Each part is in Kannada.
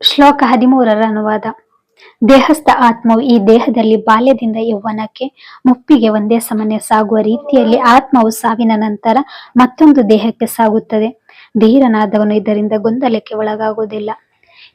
ಶ್ಲೋಕ ಹದಿಮೂರರ ಅನುವಾದ. ದೇಹಸ್ಥ ಆತ್ಮವು ಈ ದೇಹದಲ್ಲಿ ಬಾಲ್ಯದಿಂದ ಯೌವನಕ್ಕೆ ಮುಪ್ಪಿಗೆ ಒಂದೇ ಸಮನೆ ಸಾಗುವ ರೀತಿಯಲ್ಲಿ ಆತ್ಮವು ಸಾವಿನ ನಂತರ ಮತ್ತೊಂದು ದೇಹಕ್ಕೆ ಸಾಗುತ್ತದೆ. ಧೀರನಾದವನು ಇದರಿಂದ ಗೊಂದಲಕ್ಕೆ ಒಳಗಾಗುವುದಿಲ್ಲ.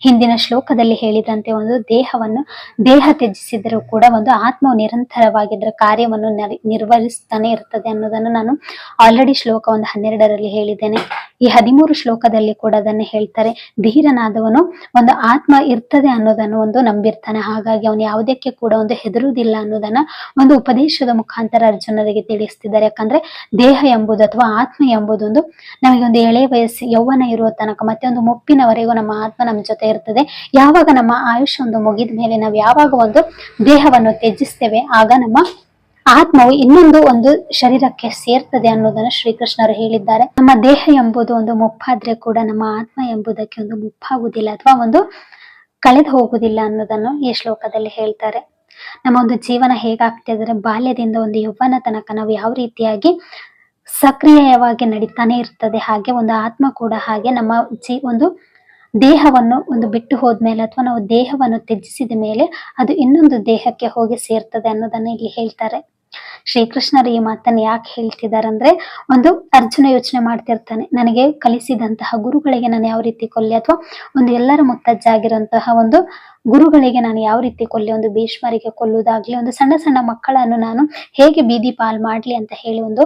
ಹಿಂದಿನ ಶ್ಲೋಕದಲ್ಲಿ ಹೇಳಿದಂತೆ ಒಂದು ದೇಹವನ್ನು ದೇಹ ತ್ಯಜಿಸಿದರೂ ಕೂಡ ಒಂದು ಆತ್ಮವು ನಿರಂತರವಾಗಿ ಕಾರ್ಯವನ್ನು ನಿರ್ವಹಿಸುತ್ತಾನೆ ಇರ್ತದೆ ಅನ್ನೋದನ್ನು ನಾನು ಆಲ್ರೆಡಿ ಶ್ಲೋಕ ಒಂದು ಹನ್ನೆರಡರಲ್ಲಿ ಹೇಳಿದ್ದೇನೆ. ಈ ಹದಿಮೂರು ಶ್ಲೋಕದಲ್ಲಿ ಕೂಡ ಅದನ್ನ ಹೇಳ್ತಾರೆ. ಧೀರನಾದವನು ಒಂದು ಆತ್ಮ ಇರ್ತದೆ ಅನ್ನೋದನ್ನು ಒಂದು ನಂಬಿರ್ತಾನೆ. ಹಾಗಾಗಿ ಅವನು ಯಾವುದಕ್ಕೆ ಕೂಡ ಒಂದು ಹೆದರುವುದಿಲ್ಲ ಅನ್ನೋದನ್ನ ಒಂದು ಉಪದೇಶದ ಮುಖಾಂತರ ಅರ್ಜುನರಿಗೆ ತಿಳಿಸ್ತಿದ್ದಾರೆ. ಯಾಕಂದ್ರೆ ದೇಹ ಎಂಬುದು ಅಥವಾ ಆತ್ಮ ಎಂಬುದು ಒಂದು ನಮಗೆ ಒಂದು ಎಳೆ ವಯಸ್ಸು, ಯೌವನ ಇರುವ ತನಕ ಮತ್ತೆ ಒಂದು ಮುಪ್ಪಿನವರೆಗೂ ನಮ್ಮ ಆತ್ಮ ನಮ್ಮ ಜೊತೆ ಇರ್ತದೆ. ಯಾವಾಗ ನಮ್ಮ ಆಯುಷ್ಯ ಒಂದು ಮುಗಿದ ಮೇಲೆ ನಾವು ಯಾವಾಗ ಒಂದು ದೇಹವನ್ನು ತ್ಯಜಿಸ್ತೇವೆ, ಆಗ ನಮ್ಮ ಆತ್ಮವು ಇನ್ನೊಂದು ಒಂದು ಶರೀರಕ್ಕೆ ಸೇರ್ತದೆ ಅನ್ನೋದನ್ನ ಶ್ರೀಕೃಷ್ಣರು ಹೇಳಿದ್ದಾರೆ. ನಮ್ಮ ದೇಹ ಎಂಬುದು ಒಂದು ಮುಪ್ಪಾದ್ರೆ ಕೂಡ ನಮ್ಮ ಆತ್ಮ ಎಂಬುದಕ್ಕೆ ಒಂದು ಮುಪ್ಪಾಗುವುದಿಲ್ಲ ಅಥವಾ ಒಂದು ಕಳೆದು ಹೋಗುವುದಿಲ್ಲ ಅನ್ನೋದನ್ನು ಈ ಶ್ಲೋಕದಲ್ಲಿ ಹೇಳ್ತಾರೆ. ನಮ್ಮ ಒಂದು ಜೀವನ ಹೇಗಾಗ್ತಿದ್ರೆ ಬಾಲ್ಯದಿಂದ ಒಂದು ಯೌವನ ತನಕ ನಾವು ಯಾವ ರೀತಿಯಾಗಿ ಸಕ್ರಿಯವಾಗಿ ನಡೀತಾನೆ ಇರ್ತದೆ, ಹಾಗೆ ಒಂದು ಆತ್ಮ ಕೂಡ ಹಾಗೆ ನಮ್ಮ ಜೀ, ಒಂದು ದೇಹವನ್ನು ಒಂದು ಬಿಟ್ಟು ಹೋದ್ಮೇಲೆ ಅಥವಾ ನಾವು ದೇಹವನ್ನು ತ್ಯಜಿಸಿದ ಮೇಲೆ ಅದು ಇನ್ನೊಂದು ದೇಹಕ್ಕೆ ಹೋಗಿ ಸೇರ್ತದೆ ಅನ್ನೋದನ್ನ ಇಲ್ಲಿ ಹೇಳ್ತಾರೆ. ಶ್ರೀಕೃಷ್ಣರು ಈ ಮಾತನ್ನು ಯಾಕೆ ಹೇಳ್ತಿದ್ದಾರೆ ಅಂದ್ರೆ ಒಂದು ಅರ್ಜುನ ಯೋಚನೆ ಮಾಡ್ತಿರ್ತಾನೆ, ನನಗೆ ಕಲಿಸಿದಂತಹ ಗುರುಗಳಿಗೆ ನಾನು ಯಾವ ರೀತಿ ಕೊಲ್ಲಿ ಅಥವಾ ಒಂದು ಎಲ್ಲರ ಮುತ್ತಜ್ಜಾಗಿರುವಂತಹ ಒಂದು ಗುರುಗಳಿಗೆ ನಾನು ಯಾವ ರೀತಿ ಕೊಲ್ಲಿ, ಒಂದು ಭೀಷ್ಮರಿಗೆ ಕೊಲ್ಲುವುದಾಗ್ಲಿ, ಒಂದು ಸಣ್ಣ ಸಣ್ಣ ಮಕ್ಕಳನ್ನು ನಾನು ಹೇಗೆ ಬೀದಿ ಪಾಲ್ ಮಾಡ್ಲಿ ಅಂತ ಹೇಳಿ ಒಂದು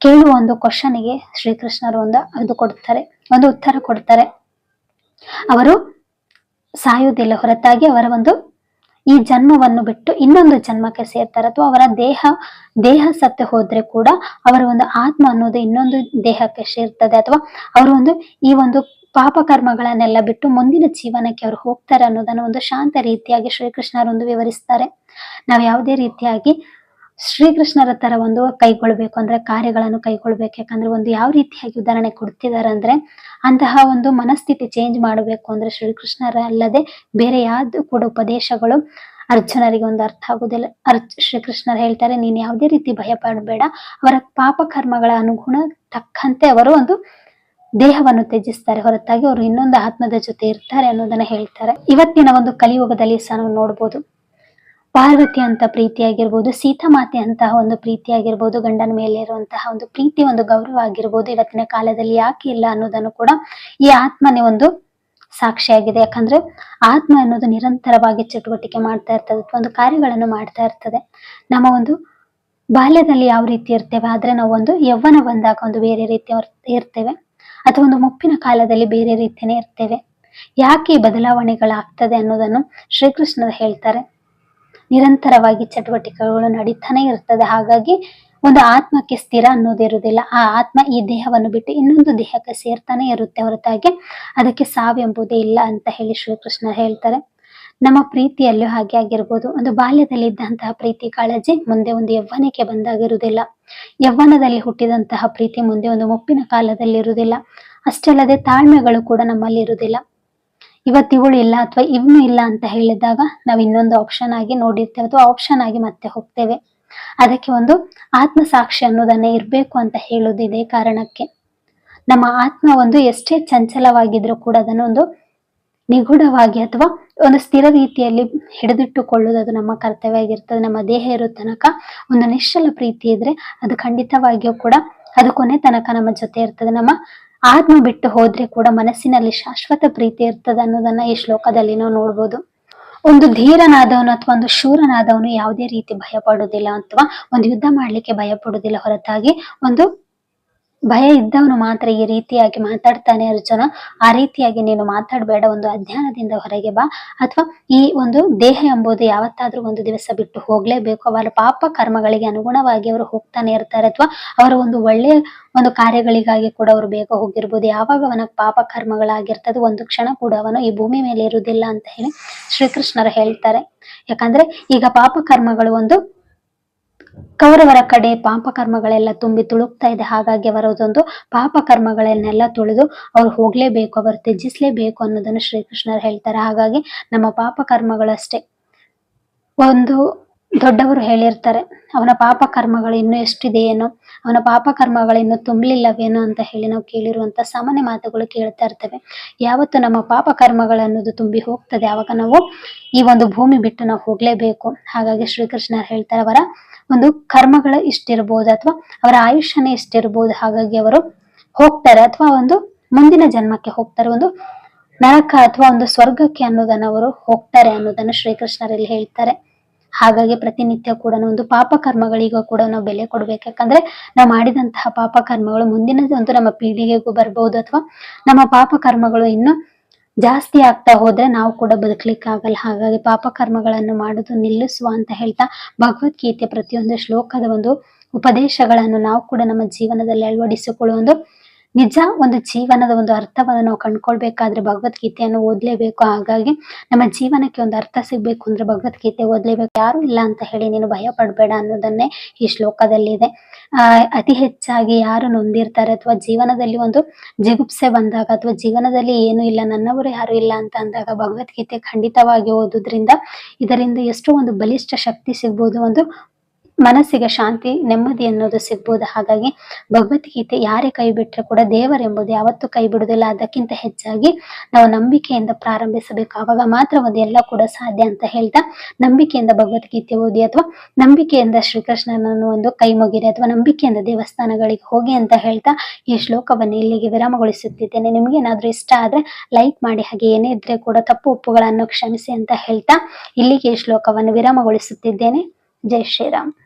ಕೇಳುವ ಒಂದು ಕ್ವಶನ್ಗೆ ಶ್ರೀಕೃಷ್ಣರು ಒಂದು ಅದು ಕೊಡ್ತಾರೆ, ಒಂದು ಉತ್ತರ ಕೊಡ್ತಾರೆ. ಅವರು ಸಾಯುವುದಿಲ್ಲ, ಹೊರತಾಗಿ ಅವರ ಒಂದು ಈ ಜನ್ಮವನ್ನು ಬಿಟ್ಟು ಇನ್ನೊಂದು ಜನ್ಮಕ್ಕೆ ಸೇರ್ತಾರೆ. ಅಥವಾ ಅವರ ದೇಹ ದೇಹ ಸತ್ತು ಹೋದ್ರೆ ಕೂಡ ಅವರ ಒಂದು ಆತ್ಮ ಅನ್ನೋದು ಇನ್ನೊಂದು ದೇಹಕ್ಕೆ ಸೇರ್ತದೆ. ಅಥವಾ ಅವರು ಒಂದು ಈ ಒಂದು ಪಾಪ ಕರ್ಮಗಳನ್ನೆಲ್ಲ ಬಿಟ್ಟು ಮುಂದಿನ ಜೀವನಕ್ಕೆ ಅವರು ಹೋಗ್ತಾರೆ ಅನ್ನೋದನ್ನ ಒಂದು ಶಾಂತ ರೀತಿಯಾಗಿ ಶ್ರೀಕೃಷ್ಣರೊಂದು ವಿವರಿಸ್ತಾರೆ. ನಾವು ಯಾವುದೇ ರೀತಿಯಾಗಿ ಶ್ರೀಕೃಷ್ಣರ ತರ ಒಂದು ಕೈಗೊಳ್ಬೇಕು ಅಂದ್ರೆ ಕಾರ್ಯಗಳನ್ನು ಕೈಗೊಳ್ಬೇಕು ಯಾಕಂದ್ರೆ ಒಂದು ಯಾವ ರೀತಿಯಾಗಿ ಉದಾಹರಣೆ ಕೊಡ್ತಿದ್ದಾರೆ ಅಂದ್ರೆ ಅಂತಹ ಒಂದು ಮನಸ್ಥಿತಿ ಚೇಂಜ್ ಮಾಡಬೇಕು ಅಂದ್ರೆ ಶ್ರೀಕೃಷ್ಣರ ಅಲ್ಲದೆ ಬೇರೆ ಯಾವ್ದು ಕೂಡ ಉಪದೇಶಗಳು ಅರ್ಜುನರಿಗೆ ಒಂದು ಅರ್ಥ ಆಗುದಿಲ್ಲ. ಅರ್ಜ್, ಶ್ರೀಕೃಷ್ಣರು ಹೇಳ್ತಾರೆ, ನೀನ್ ಯಾವುದೇ ರೀತಿ ಭಯ ಪಡಬೇಡ. ಅವರ ಪಾಪ ಕರ್ಮಗಳ ಅನುಗುಣ ತಕ್ಕಂತೆ ಅವರು ಒಂದು ದೇಹವನ್ನು ತ್ಯಜಿಸ್ತಾರೆ. ಹೊರತಾಗಿ ಅವರು ಇನ್ನೊಂದು ಆತ್ಮದ ಜೊತೆ ಇರ್ತಾರೆ ಅನ್ನೋದನ್ನ ಹೇಳ್ತಾರೆ. ಇವತ್ತಿನ ಒಂದು ಕಲಿಯುಗದಲ್ಲಿ ಸಹ ನಾವು ನೋಡ್ಬೋದು. ಪಾರ್ವತಿ ಅಂತ ಪ್ರೀತಿಯಾಗಿರ್ಬೋದು, ಸೀತಾಮಾತೆ ಅಂತಹ ಒಂದು ಪ್ರೀತಿಯಾಗಿರ್ಬೋದು, ಗಂಡನ ಮೇಲೆ ಇರುವಂತಹ ಒಂದು ಪ್ರೀತಿ, ಒಂದು ಗೌರವ ಆಗಿರ್ಬೋದು, ಇವತ್ತಿನ ಕಾಲದಲ್ಲಿ ಯಾಕೆ ಇಲ್ಲ ಅನ್ನೋದನ್ನು ಕೂಡ ಈ ಆತ್ಮನೇ ಒಂದು ಸಾಕ್ಷಿಯಾಗಿದೆ. ಯಾಕಂದ್ರೆ ಆತ್ಮ ಅನ್ನೋದು ನಿರಂತರವಾಗಿ ಚಟುವಟಿಕೆ ಮಾಡ್ತಾ ಇರ್ತದೆ, ಒಂದು ಕಾರ್ಯಗಳನ್ನು ಮಾಡ್ತಾ ಇರ್ತದೆ. ನಮ್ಮ ಒಂದು ಬಾಲ್ಯದಲ್ಲಿ ಯಾವ ರೀತಿ ಇರ್ತೇವೆ, ಆದ್ರೆ ನಾವು ಒಂದು ಯೌವನ ಬಂದಾಗ ಒಂದು ಬೇರೆ ರೀತಿ ಇರ್ತೇವೆ, ಅಥವಾ ಒಂದು ಮುಪ್ಪಿನ ಕಾಲದಲ್ಲಿ ಬೇರೆ ರೀತಿನೇ ಇರ್ತೇವೆ. ಯಾಕೆ ಬದಲಾವಣೆಗಳಾಗ್ತದೆ ಅನ್ನೋದನ್ನು ಶ್ರೀಕೃಷ್ಣರು ಹೇಳ್ತಾರೆ. ನಿರಂತರವಾಗಿ ಚಟುವಟಿಕೆಗಳು ನಡೀತಾನೆ ಇರ್ತದೆ. ಹಾಗಾಗಿ ಒಂದು ಆತ್ಮಕ್ಕೆ ಸ್ಥಿರ ಅನ್ನೋದಿರುವುದಿಲ್ಲ ಆ ಆತ್ಮ ಈ ದೇಹವನ್ನು ಬಿಟ್ಟು ಇನ್ನೊಂದು ದೇಹಕ್ಕೆ ಸೇರ್ತಾನೆ ಇರುತ್ತೆ ಹೊರತಾಗಿ. ಅದಕ್ಕೆ ಸಾವೆಂಬುದೇ ಇಲ್ಲ ಅಂತ ಹೇಳಿ ಶ್ರೀಕೃಷ್ಣ ಹೇಳ್ತಾರೆ. ನಮ್ಮ ಪ್ರೀತಿಯಲ್ಲೂ ಹಾಗೆ ಆಗಿರ್ಬೋದು. ಒಂದು ಬಾಲ್ಯದಲ್ಲಿ ಇದ್ದಂತಹ ಪ್ರೀತಿ ಕಾಳಜಿ ಮುಂದೆ ಒಂದು ಯೌವನಕ್ಕೆ ಬಂದಾಗಿರುವುದಿಲ್ಲ ಯೌವನದಲ್ಲಿ ಹುಟ್ಟಿದಂತಹ ಪ್ರೀತಿ ಮುಂದೆ ಒಂದು ಮುಪ್ಪಿನ ಕಾಲದಲ್ಲಿ ಇರುವುದಿಲ್ಲ. ಅಷ್ಟೇ ಅಲ್ಲದೆ ತಾಳ್ಮೆಗಳು ಕೂಡ ನಮ್ಮಲ್ಲಿ ಇರುವುದಿಲ್ಲ. ಇವತ್ತು ಇವಳು ಇಲ್ಲ ಅಥವಾ ಇವನು ಇಲ್ಲ ಅಂತ ಹೇಳಿದಾಗ ನಾವು ಇನ್ನೊಂದು ಆಪ್ಷನ್ ಆಗಿ ನೋಡಿರ್ತೇವೆ ಅಥವಾ ಆಪ್ಷನ್ ಆಗಿ ಮತ್ತೆ ಹೋಗ್ತೇವೆ. ಅದಕ್ಕೆ ಒಂದು ಆತ್ಮಸಾಕ್ಷಿ ಅನ್ನೋದನ್ನ ಇರ್ಬೇಕು ಅಂತ ಹೇಳೋದಿದೆ ಕಾರಣಕ್ಕೆ. ನಮ್ಮ ಆತ್ಮ ಒಂದು ಎಷ್ಟೇ ಚಂಚಲವಾಗಿದ್ರೂ ಕೂಡ ಅದನ್ನು ಒಂದು ನಿಗೂಢವಾಗಿ ಅಥವಾ ಒಂದು ಸ್ಥಿರ ರೀತಿಯಲ್ಲಿ ಹಿಡಿದಿಟ್ಟುಕೊಳ್ಳೋದು ಅದು ನಮ್ಮ ಕರ್ತವ್ಯ ಆಗಿರ್ತದೆ. ನಮ್ಮ ದೇಹ ಇರೋ ತನಕ ಒಂದು ನಿಶ್ಚಲ ಪ್ರೀತಿ ಇದ್ರೆ ಅದು ಖಂಡಿತವಾಗಿಯೂ ಕೂಡ ಅದು ಕೊನೆ ತನಕ ನಮ್ಮ ಜೊತೆ ಇರ್ತದೆ. ನಮ್ಮ ಆತ್ಮ ಬಿಟ್ಟು ಹೋದ್ರೆ ಕೂಡ ಮನಸ್ಸಿನಲ್ಲಿ ಶಾಶ್ವತ ಪ್ರೀತಿ ಇರ್ತದೆ ಅನ್ನೋದನ್ನ ಈ ಶ್ಲೋಕದಲ್ಲಿ ನಾವು ನೋಡ್ಬೋದು. ಒಂದು ಧೀರನಾದವನು ಅಥವಾ ಒಂದು ಶೂರನಾದವನು ಯಾವುದೇ ರೀತಿ ಭಯ ಪಡುವುದಿಲ್ಲ ಅಥವಾ ಒಂದು ಯುದ್ಧ ಮಾಡ್ಲಿಕ್ಕೆ ಭಯ ಪಡುವುದಿಲ್ಲ ಹೊರತಾಗಿ ಒಂದು ಭಯ ಇದ್ದವನು ಮಾತ್ರ ಈ ರೀತಿಯಾಗಿ ಮಾತಾಡ್ತಾನೆ ಅರ್ಜುನ. ಆ ರೀತಿಯಾಗಿ ನೀನು ಮಾತಾಡಬೇಡ, ಒಂದು ಅಜ್ಞಾನದಿಂದ ಹೊರಗೆ ಬಾ. ಅಥವಾ ಈ ಒಂದು ದೇಹ ಎಂಬುದು ಯಾವತ್ತಾದ್ರೂ ಒಂದು ದಿವಸ ಬಿಟ್ಟು ಹೋಗ್ಲೇಬೇಕು. ಅವರ ಪಾಪ ಕರ್ಮಗಳಿಗೆ ಅನುಗುಣವಾಗಿ ಅವರು ಹೋಗ್ತಾನೆ ಇರ್ತಾರೆ. ಅಥವಾ ಅವರ ಒಂದು ಒಳ್ಳೆಯ ಒಂದು ಕಾರ್ಯಗಳಿಗಾಗಿ ಕೂಡ ಅವರು ಬೇಗ ಹೋಗಿರ್ಬೋದು. ಯಾವಾಗ ಅವನ ಪಾಪ ಕರ್ಮಗಳಾಗಿರ್ತದೆ, ಒಂದು ಕ್ಷಣ ಕೂಡ ಅವನು ಈ ಭೂಮಿ ಮೇಲೆ ಇರುವುದಿಲ್ಲ ಅಂತ ಹೇಳಿ ಶ್ರೀಕೃಷ್ಣರು ಹೇಳ್ತಾರೆ. ಯಾಕಂದ್ರೆ ಈಗ ಪಾಪ ಕರ್ಮಗಳು ಒಂದು ಕೌರವರ ಕಡೆ ಪಾಪ ಕರ್ಮಗಳೆಲ್ಲ ತುಂಬಿ ತುಳುಕ್ತಾ ಇದೆ. ಹಾಗಾಗಿ ಅವರದೊಂದು ಪಾಪ ಕರ್ಮಗಳನ್ನೆಲ್ಲ ತುಳಿದು ಅವ್ರು ಹೋಗ್ಲೇಬೇಕು, ಅವರು ತ್ಯಜಿಸ್ಲೇಬೇಕು ಅನ್ನೋದನ್ನು ಶ್ರೀಕೃಷ್ಣರು ಹೇಳ್ತಾರೆ. ಹಾಗಾಗಿ ನಮ್ಮ ಪಾಪ ಕರ್ಮಗಳಷ್ಟೇ. ಒಂದು ದೊಡ್ಡವರು ಹೇಳಿರ್ತಾರೆ, ಅವನ ಪಾಪ ಕರ್ಮಗಳು ಇನ್ನೂ ಎಷ್ಟಿದೆಯೇನೋ, ಅವನ ಪಾಪ ಕರ್ಮಗಳು ಇನ್ನೂ ತುಂಬಲಿಲ್ಲವೇನೋ ಅಂತ ಹೇಳಿ ನಾವು ಕೇಳಿರುವಂತ ಸಾಮಾನ್ಯ ಮಾತುಗಳು ಕೇಳ್ತಾ ಇರ್ತವೆ. ಯಾವತ್ತು ನಮ್ಮ ಪಾಪ ಕರ್ಮಗಳು ಅನ್ನೋದು ತುಂಬಿ ಹೋಗ್ತದೆ, ಆವಾಗ ನಾವು ಈ ಒಂದು ಭೂಮಿ ಬಿಟ್ಟು ನಾವು ಹೋಗ್ಲೇಬೇಕು. ಹಾಗಾಗಿ ಶ್ರೀಕೃಷ್ಣ ಹೇಳ್ತಾರೆ, ಅವರ ಒಂದು ಕರ್ಮಗಳು ಇಷ್ಟಿರ್ಬೋದು ಅಥವಾ ಅವರ ಆಯುಷ್ಯನೇ ಇಷ್ಟಿರ್ಬೋದು. ಹಾಗಾಗಿ ಅವರು ಹೋಗ್ತಾರೆ ಅಥವಾ ಒಂದು ಮುಂದಿನ ಜನ್ಮಕ್ಕೆ ಹೋಗ್ತಾರೆ, ಒಂದು ನರಕ ಅಥವಾ ಒಂದು ಸ್ವರ್ಗಕ್ಕೆ ಅನ್ನೋದನ್ನ ಅವರು ಹೋಗ್ತಾರೆ ಅನ್ನೋದನ್ನ ಶ್ರೀಕೃಷ್ಣರಲ್ಲಿ ಹೇಳ್ತಾರೆ. ಹಾಗಾಗಿ ಪ್ರತಿನಿತ್ಯ ಕೂಡ ಒಂದು ಪಾಪ ಕರ್ಮಗಳಿಗೂ ಕೂಡ ನಾವು ಬೆಲೆ ಕೊಡ್ಬೇಕು. ಯಾಕಂದ್ರೆ ನಾವು ಮಾಡಿದಂತಹ ಪಾಪ ಕರ್ಮಗಳು ಮುಂದಿನ ಒಂದು ನಮ್ಮ ಪೀಳಿಗೆಗೂ ಬರ್ಬಹುದು ಅಥವಾ ನಮ್ಮ ಪಾಪ ಕರ್ಮಗಳು ಇನ್ನು ಜಾಸ್ತಿ ಆಗ್ತಾ ಹೋದ್ರೆ ನಾವು ಕೂಡ ಬದುಕಲಿಕ್ಕೆ ಆಗಲ್ಲ. ಹಾಗಾಗಿ ಪಾಪ ಕರ್ಮಗಳನ್ನು ಮಾಡೋದು ನಿಲ್ಲಿಸುವ ಅಂತ ಹೇಳ್ತಾ ಭಗವದ್ಗೀತೆ ಪ್ರತಿಯೊಂದು ಶ್ಲೋಕದ ಒಂದು ಉಪದೇಶಗಳನ್ನು ನಾವು ಕೂಡ ನಮ್ಮ ಜೀವನದಲ್ಲಿ ಅಳವಡಿಸಿಕೊಳ್ಳುವ ಒಂದು ನಿಜ ಒಂದು ಜೀವನದ ಒಂದು ಅರ್ಥವನ್ನು ನಾವು ಕಂಡ್ಕೊಳ್ಬೇಕಾದ್ರೆ ಭಗವದ್ಗೀತೆಯನ್ನು ಓದ್ಲೇಬೇಕು. ಹಾಗಾಗಿ ನಮ್ಮ ಜೀವನಕ್ಕೆ ಒಂದು ಅರ್ಥ ಸಿಗ್ಬೇಕು ಅಂದ್ರೆ ಭಗವದ್ಗೀತೆ ಓದ್ಲೇಬೇಕು. ಯಾರು ಇಲ್ಲ ಅಂತ ಹೇಳಿ ನೀನು ಭಯ ಪಡಬೇಡ ಅನ್ನೋದನ್ನೇ ಈ ಶ್ಲೋಕದಲ್ಲಿ ಇದೆ ಅತಿ ಹೆಚ್ಚಾಗಿ ಯಾರು ನೊಂದಿರ್ತಾರೆ ಅಥವಾ ಜೀವನದಲ್ಲಿ ಒಂದು ಜಿಗುಪ್ಸೆ ಬಂದಾಗ ಅಥವಾ ಜೀವನದಲ್ಲಿ ಏನು ಇಲ್ಲ, ನನ್ನವರು ಯಾರು ಇಲ್ಲ ಅಂತ ಅಂದಾಗ ಭಗವದ್ಗೀತೆ ಖಂಡಿತವಾಗಿ ಓದೋದ್ರಿಂದ ಇದರಿಂದ ಎಷ್ಟೋ ಒಂದು ಬಲಿಷ್ಠ ಶಕ್ತಿ ಸಿಗ್ಬೋದು, ಒಂದು ಮನಸ್ಸಿಗೆ ಶಾಂತಿ, ನೆಮ್ಮದಿ ಅನ್ನೋದು ಸಿಗ್ಬೋದು. ಹಾಗಾಗಿ ಭಗವದ್ಗೀತೆ ಯಾರೇ ಕೈ ಬಿಟ್ಟರೆ ಕೂಡ ದೇವರೆಂಬುದು ಯಾವತ್ತೂ ಕೈ ಬಿಡುವುದಿಲ್ಲ. ಅದಕ್ಕಿಂತ ಹೆಚ್ಚಾಗಿ ನಾವು ನಂಬಿಕೆಯಿಂದ ಪ್ರಾರಂಭಿಸಬೇಕು. ಆವಾಗ ಮಾತ್ರ ಒಂದು ಎಲ್ಲ ಕೂಡ ಸಾಧ್ಯ ಅಂತ ಹೇಳ್ತಾ ನಂಬಿಕೆಯಿಂದ ಭಗವದ್ಗೀತೆ ಓದಿ ಅಥವಾ ನಂಬಿಕೆಯಿಂದ ಶ್ರೀಕೃಷ್ಣನನ್ನು ಒಂದು ಕೈ ಮುಗಿರಿ ಅಥವಾ ನಂಬಿಕೆಯಿಂದ ದೇವಸ್ಥಾನಗಳಿಗೆ ಹೋಗಿ ಅಂತ ಹೇಳ್ತಾ ಈ ಶ್ಲೋಕವನ್ನು ಇಲ್ಲಿಗೆ ವಿರಾಮಗೊಳಿಸುತ್ತಿದ್ದೇನೆ. ನಿಮ್ಗೆ ಏನಾದ್ರೂ ಇಷ್ಟ ಆದ್ರೆ ಲೈಕ್ ಮಾಡಿ, ಹಾಗೆ ಏನೇ ಇದ್ರೆ ಕೂಡ ತಪ್ಪು ಉಪ್ಪುಗಳನ್ನು ಕ್ಷಮಿಸಿ ಅಂತ ಹೇಳ್ತಾ ಇಲ್ಲಿಗೆ ಈ ಶ್ಲೋಕವನ್ನು ವಿರಾಮಗೊಳಿಸುತ್ತಿದ್ದೇನೆ. ಜೈ ಶ್ರೀರಾಮ್.